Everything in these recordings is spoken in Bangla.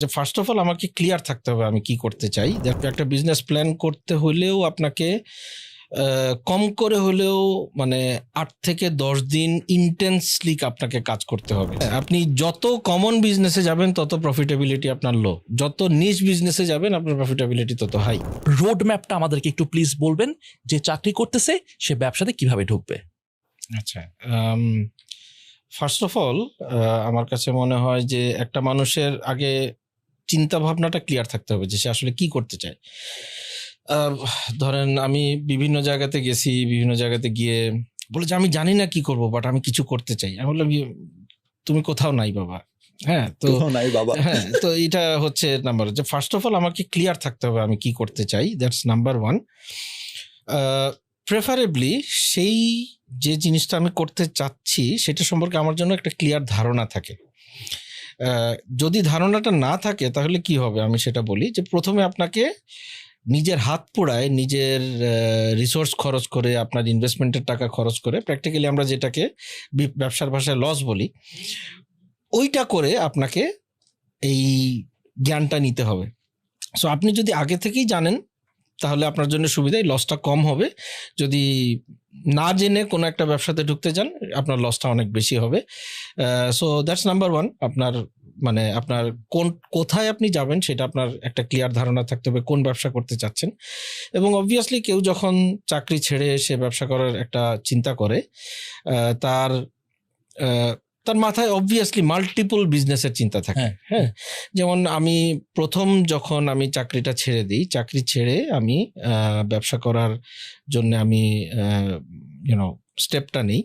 যে ফার্স্ট অফ অল আমাকে ক্লিয়ার থাকতে হবে আমি কি করতে চাই। একটা বিজনেস প্ল্যান করতে হলেও আপনাকে কম করে হলেও মানে আট থেকে দশ দিন ইন্টেন্সলি আপনাকে কাজ করতে হবে। আপনি যত কমন বিজনেসে যাবেন তত প্রফিটেবিলিটি আপনার লো যত নিজ বিজনেসে যাবেন আপনার প্রফিটেবিলিটি তত হাই রোড ম্যাপটা আমাদেরকে একটু প্লিজ বলবেন যে চাকরি করতেছে সে ব্যবসাতে কীভাবে ঢুকবে? আচ্ছা ফার্স্ট অফ অল আমার কাছে মনে হয় যে একটা মানুষের আগে চিন্তা ভাবনাটা ক্লিয়ার থাকতে হবে যে সে আসলে কি করতে চায়। ধরেন আমি বিভিন্ন জায়গাতে গেছি বিভিন্ন জায়গাতে গিয়ে বলে যে আমি জানি না কি করব বাট আমি কিছু করতে চাই। আমি বললাম "ইয়ে, তুমি কোথাও নাই বাবা। হ্যাঁ তো নাই বাবা। হ্যাঁ তো এটা হচ্ছে নাম্বার যে ফার্স্ট অফ অল আমাকে ক্লিয়ার থাকতে হবে আমি কি করতে চাই দ্যাটস নাম্বার ওয়ান প্রেফারেবলি সেই যে জিনিসটা আমি করতে চাচ্ছি সেটা সম্পর্কে আমার জন্য একটা ক্লিয়ার ধারণা থাকে। যদি ধারণাটা না থাকে, তাহলে কি হবে? আমি সেটা বলি যে, প্রথমে আপনাকে নিজের হাত পোড়ায়, নিজের রিসোর্স খরচ করে, আপনার ইনভেস্টমেন্টের টাকা খরচ করে প্র্যাকটিক্যালি আমরা যেটাকে ব্যবসার ভাষায় লস বলি, ওইটা করে আপনাকে এই জ্ঞানটা নিতে হবে। সো আপনি যদি আগে থেকেই জানেন তাহলে আপনার জন্য সুবিধা, এই লসটা কম হবে। যদি না জেনে কোনো একটা ব্যবসাতে ঢুকতে যান আপনার লসটা অনেক বেশি হবে। সো দ্যাটস নাম্বার ওয়ান আপনার মানে আপনার কোন, কোথায় আপনি যাবেন সেটা আপনার একটা ক্লিয়ার ধারণা থাকতে হবে কোন ব্যবসা করতে চাচ্ছেন। এবং অবভিয়াসলি কেউ যখন চাকরি ছেড়ে সে ব্যবসা করার একটা চিন্তা করে তার তার মাথায় অবভিয়াসলি মাল্টিপল বিজনেসের চিন্তা থাকে। হ্যাঁ। হ্যাঁ? যেমন আমি প্রথম যখন আমি চাকরিটা ছেড়ে দিই চাকরি ছেড়ে আমি ব্যবসা করার জন্য আমি ইউনো স্টেপটা নিই।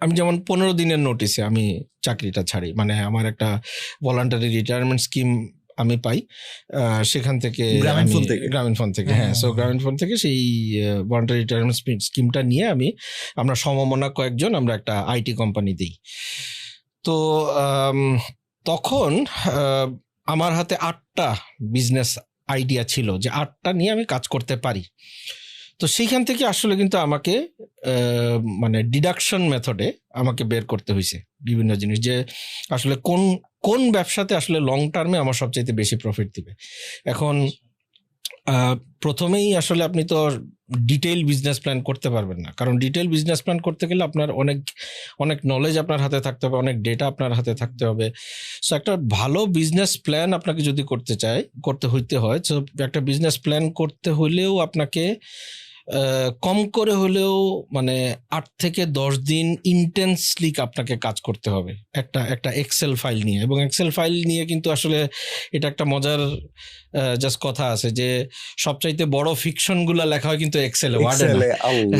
আমি যেমন পনেরো দিনের নোটিসে আমি চাকরিটা ছাড়ি। মানে আমার একটা ভলান্টারি রিটায়ারমেন্ট স্কিম আমি পাই। সেখান থেকে গ্রামীণ ফোন থেকে? গ্রামীণ ফোন থেকে হ্যাঁ। সো হ্যাঁ। গ্রামীণ ফোন থেকে সেই ভলান্টারি রিটায়ারমেন্ট স্কিমটা নিয়ে আমি আমরা সমমনা কয়েকজন আমরা একটা আইটি কোম্পানি দিই। তো তখন আমার হাতে আটটা বিজনেস আইডিয়া ছিল যে আটটা নিয়ে আমি কাজ করতে পারি। তো সেইখান থেকে আসলে কিন্তু আমাকে মানে ডিডাকশন মেথডে আমাকে বের করতে হয়েছে বিভিন্ন জিনিস যে আসলে কোন কোন ব্যবসাতে আসলে লং টার্মে আমার সবচাইতে বেশি প্রফিট দিবে? এখন প্রথমেই আসলে আপনি তো ডিটেইল বিজনেস প্ল্যান করতে পারবেন না। কারণ ডিটেইল বিজনেস প্ল্যান করতে গেলে আপনার অনেক অনেক নলেজ আপনার হাতে থাকতে হবে, অনেক ডেটা আপনার হাতে থাকতে হবে। সো একটা ভালো বিজনেস প্ল্যান আপনাকে যদি করতে চায়, করতে হইতে হয়, তো একটা বিজনেস প্ল্যান করতে হলেও আপনাকে কম করে হলেও মানে আট থেকে দশ দিন ইন্টেন্সলি আপনাকে কাজ করতে হবে। একটা একটা এক্সেল ফাইল নিয়ে। এবং এক্সেল ফাইল নিয়ে কিন্তু আসলে এটা একটা মজার জাস্ট কথা আছে যে সবচাইতে বড় ফিকশনগুলো লেখা হয় কিন্তু এক্সেলে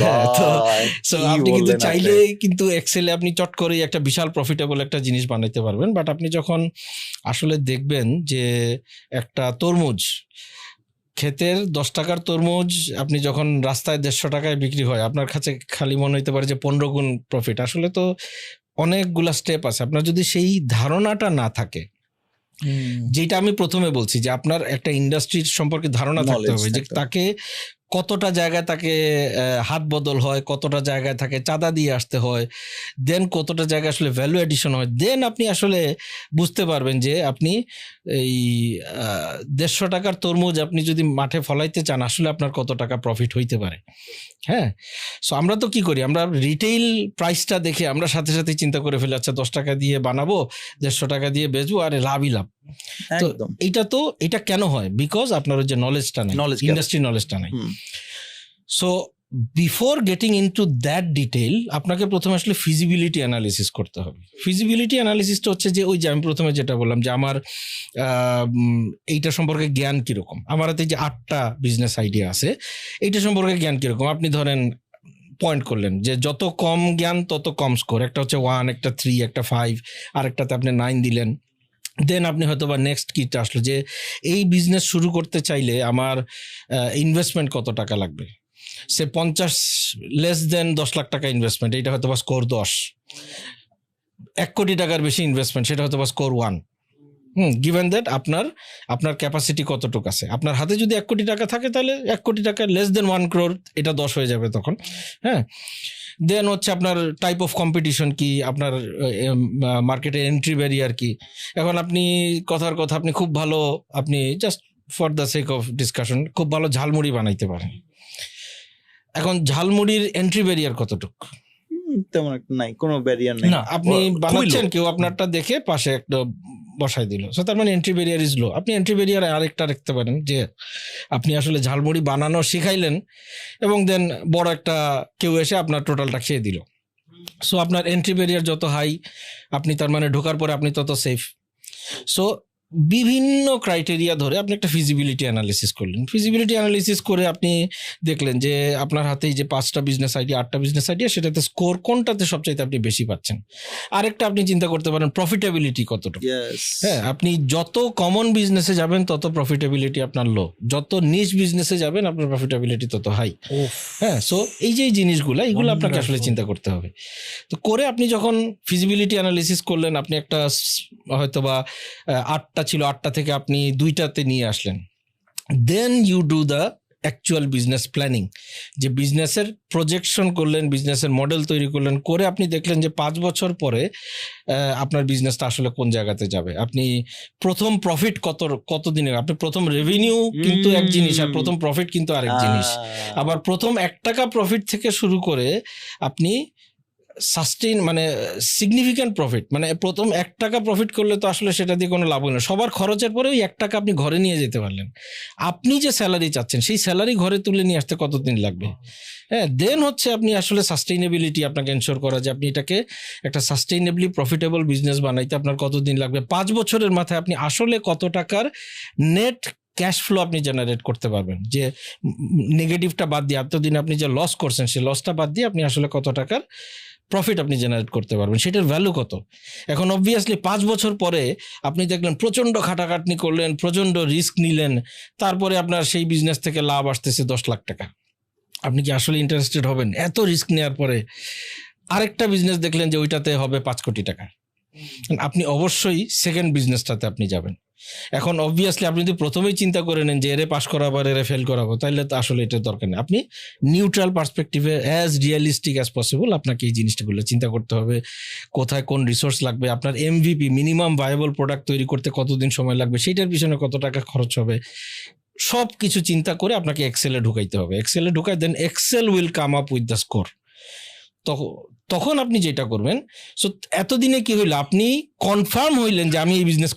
হ্যাঁ, সো আপনি কিন্তু চাইলে কিন্তু এক্সেলে আপনি চট করে একটা বিশাল প্রফিটেবল একটা জিনিস বানাইতে পারবেন। বাট আপনি যখন আসলে দেখবেন যে একটা তরমুজ ক্ষেতের দশ টাকার তরমুজ আপনি যখন রাস্তায় দেড়শো টাকায় বিক্রি হয় আপনার কাছে খালি মনে হইতে পারে যে পনেরো গুণ প্রফিট আসলে তো অনেকগুলা স্টেপ আছে। আপনার যদি সেই ধারণাটা না থাকে যেটা আমি প্রথমে বলছি যে আপনার একটা ইন্ডাস্ট্রির সম্পর্কে ধারণা থাকতে হবে যে তাকে কতটা জায়গায় তাকে হাত বদল হয়, কতটা জায়গায় তাকে চাঁদা দিয়ে আসতে হয় দেন কতটা জায়গায় আসলে ভ্যালু অ্যাডিশন হয় দেন আপনি আসলে বুঝতে পারবেন যে আপনি এই দেড়শো টাকার তরমুজ আপনি যদি মাঠে ফলাইতে চান, আসলে আপনার কত টাকা প্রফিট হইতে পারে। হ্যাঁ? সো আমরা তো কি করি? আমরা রিটেইল প্রাইসটা দেখে আমরা সাথে সাথে চিন্তা করে ফেলি আচ্ছা দশ টাকা দিয়ে বানাবো দেড়শো টাকা দিয়ে বেচবো আর লাভই লাভ। তো এইটা এটা তো এটা কেন হয়? বিকজ আপনার ওই যে নলেজটা নেই. ইন্ডাস্ট্রি নলেজটা নেই। So before getting into that detail আপনাকে প্রথমে আসলে ফিজিবিলিটি অ্যানালিসিস করতে হবে। ফিজিবিলিটি অ্যানালিসিসটা হচ্ছে যে, ওই যে আমি প্রথমে যেটা বললাম যে, আমার এইটা সম্পর্কে জ্ঞান কীরকম? আমার হাতে যে আটটা বিজনেস আইডিয়া আছে, এইটা সম্পর্কে জ্ঞান কীরকম? আপনি ধরেন পয়েন্ট করলেন যে, যত কম জ্ঞান, তত কম স্কোর একটা হচ্ছে ওয়ান একটা থ্রি একটা ফাইভ আরেকটাতে আপনি নাইন দিলেন। দেন আপনি হয়তো বা নেক্সট কিটা আসলো যে, এই বিজনেস শুরু করতে চাইলে আমার ইনভেস্টমেন্ট কত টাকা লাগবে? সে পঞ্চাশ লেস দেন দশ লাখ টাকা ইনভেস্টমেন্ট এইটা হয়তো বা স্কোর দশ। এক কোটি টাকার বেশি ইনভেস্টমেন্ট সেটা হয়তো বা score one hmm given that আপনার আপনার ক্যাপাসিটি কতটুকু আছে? আপনার হাতে যদি এক কোটি টাকা থাকে তাহলে এক কোটি টাকা লেস দেন ওয়ান ক্রোর এটা দশ হয়ে যাবে তখন। হ্যাঁ? দেন হচ্ছে আপনার টাইপ অফ কম্পিটিশন কি? আপনার মার্কেটে এন্ট্রি ব্যারিয়ার কি? এখন আপনি, কথার কথা, আপনি খুব ভালো, আপনি just for the sake of discussion খুব ভালো ঝালমুড়ি বানাইতে পারেন। এখন ঝালমুড়ির এন্ট্রি ব্যারিয়ার কতটুকু? হুম, তেমন একটা নাই কোনো ব্যারিয়ার নাই। না আপনি বানাচ্ছেন কেউ আপনারটা দেখে পাশে একটা বসাই দিল। সো তার মানে এন্ট্রি ব্যারিয়ার ইজ লো আপনি এন্ট্রি ব্যারিয়ার আরেকটা রাখতে পারেন যে আপনি আসলে ঝালমুড়ি বানানো শিখাইলেন এবং দেন বড় একটা কেউ এসে আপনার টোটালটা খেয়ে দিল। সো আপনার এন্ট্রি ব্যারিয়ার যত হাই আপনি তার মানে ঢোকার পরে আপনি তত সেফ সো বিভিন্ন ক্রাইটেরিয়া ধরে আপনি একটা ফিজিবিলিটি অ্যানালিসিস করলেন। ফিজিবিলিটি অ্যানালিসিস করে আপনি দেখলেন যে আপনার হাতে যে পাঁচটা বিজনেস আইডিয়া আটটা বিজনেস আইডিয়া সেটাতে স্কোর কোনটাতে সবচাইতে আপনি বেশি পাচ্ছেন? আরেকটা আপনি চিন্তা করতে পারেন প্রফিটেবিলিটি কতটুকু? হ্যাঁ আপনি যত কমন বিজনেসে যাবেন তত প্রফিটেবিলিটি আপনার লো যত নিচ বিজনেসে যাবেন আপনার প্রফিটেবিলিটি তত হাই হ্যাঁ সো এই যে জিনিসগুলো এগুলো আপনাকে আসলে চিন্তা করতে হবে। তো করে আপনি যখন ফিজিবিলিটি অ্যানালিসিস করলেন আপনি একটা হয়তো বা আহ, আটটা ছিল আটটা থেকে আপনি দুইটাতে নিয়ে আসলেন। Then you do the actual business planning যে বিজনেসের প্রজেকশন করলেন বিজনেসের মডেল তৈরি করলেন করে আপনি দেখলেন যে পাঁচ বছর পরে আপনার বিজনেসটা আসলে কোন জায়গাতে যাবে? আপনি প্রথম প্রফিট কত কত দিনে আপনি প্রথম রেভিনিউ কিন্তু এক জিনিস আর প্রথম প্রফিট কিন্তু আরেক জিনিস। আবার প্রথম এক টাকা প্রফিট থেকে শুরু করে আপনি সাস্টেইন মানে সিগনিফিক্যান্ট প্রফিট মানে প্রথম এক টাকা প্রফিট করলে তো আসলে সেটা দিয়ে কোনো লাভ হলো না। সবার খরচের পরে ওই এক টাকা আপনি ঘরে নিয়ে যেতে পারলেন। আপনি যে স্যালারি চাচ্ছেন, সেই স্যালারি ঘরে তুলে নিয়ে আসতে কতদিন লাগবে? হ্যাঁ দেন হচ্ছে আপনি আসলে সাস্টেইনেবিলিটি আপনাকে এনশোর করা যে আপনি এটাকে একটা সাস্টেইনেবলি প্রফিটেবল বিজনেস বানাইতে আপনার কতদিন লাগবে? পাঁচ বছরের মাথায় আপনি আসলে কত টাকার নেট ক্যাশ ফ্লো আপনি জেনারেট করতে পারবেন? যে নেগেটিভটা বাদ দিয়ে, এতদিন আপনি যে লস করছেন, সেই লসটা বাদ দিয়ে আপনি আসলে কত টাকার প্রফিট আপনি জেনারেট করতে পারবেন, সেটার ভ্যালু কত? এখন অবভিয়াসলি পাঁচ বছর পরে আপনি দেখলেন প্রচণ্ড খাটাখাটনি করলেন, প্রচণ্ড রিস্ক নিলেন, তারপরে আপনার সেই বিজনেস থেকে লাভ আসতেছে দশ লাখ টাকা। আপনি কি আসলে ইন্টারেস্টেড হবেন? এত রিস্ক নেওয়ার পরে আরেকটা বিজনেস দেখলেন যে ওইটাতে হবে পাঁচ কোটি টাকা। আপনি অবশ্যই সেকেন্ড বিজনেসটাতে আপনি যাবেন। এখন অবভিয়াসলি আপনি যদি প্রথমেই চিন্তা করে নেন যে, এরে পাস করাবো আর এরে ফেল করাবো তাহলে তো আসলে এটা দরকার নেই। আপনি নিউট্রাল পার্সপেক্টিভে অ্যাজ রিয়েলিস্টিক অ্যাজ পসিবল আপনাকে এই জিনিসটাগুলো চিন্তা করতে হবে। কোথায় কোন রিসোর্স লাগবে? আপনার এমভিপি মিনিমাম ভায়াবল প্রোডাক্ট তৈরি করতে কতদিন সময় লাগবে? সেটার পিছনে কত টাকা খরচ হবে? সব কিছু চিন্তা করে আপনাকে এক্সেলে ঢুকাইতে হবে। এক্সেলে ঢুকাই then Excel will come up with the score তখন আপনি যেটা করবেন সো এতদিনে কি হইল? আপনি কনফার্ম হইলেন যে আমি এই বিজনেস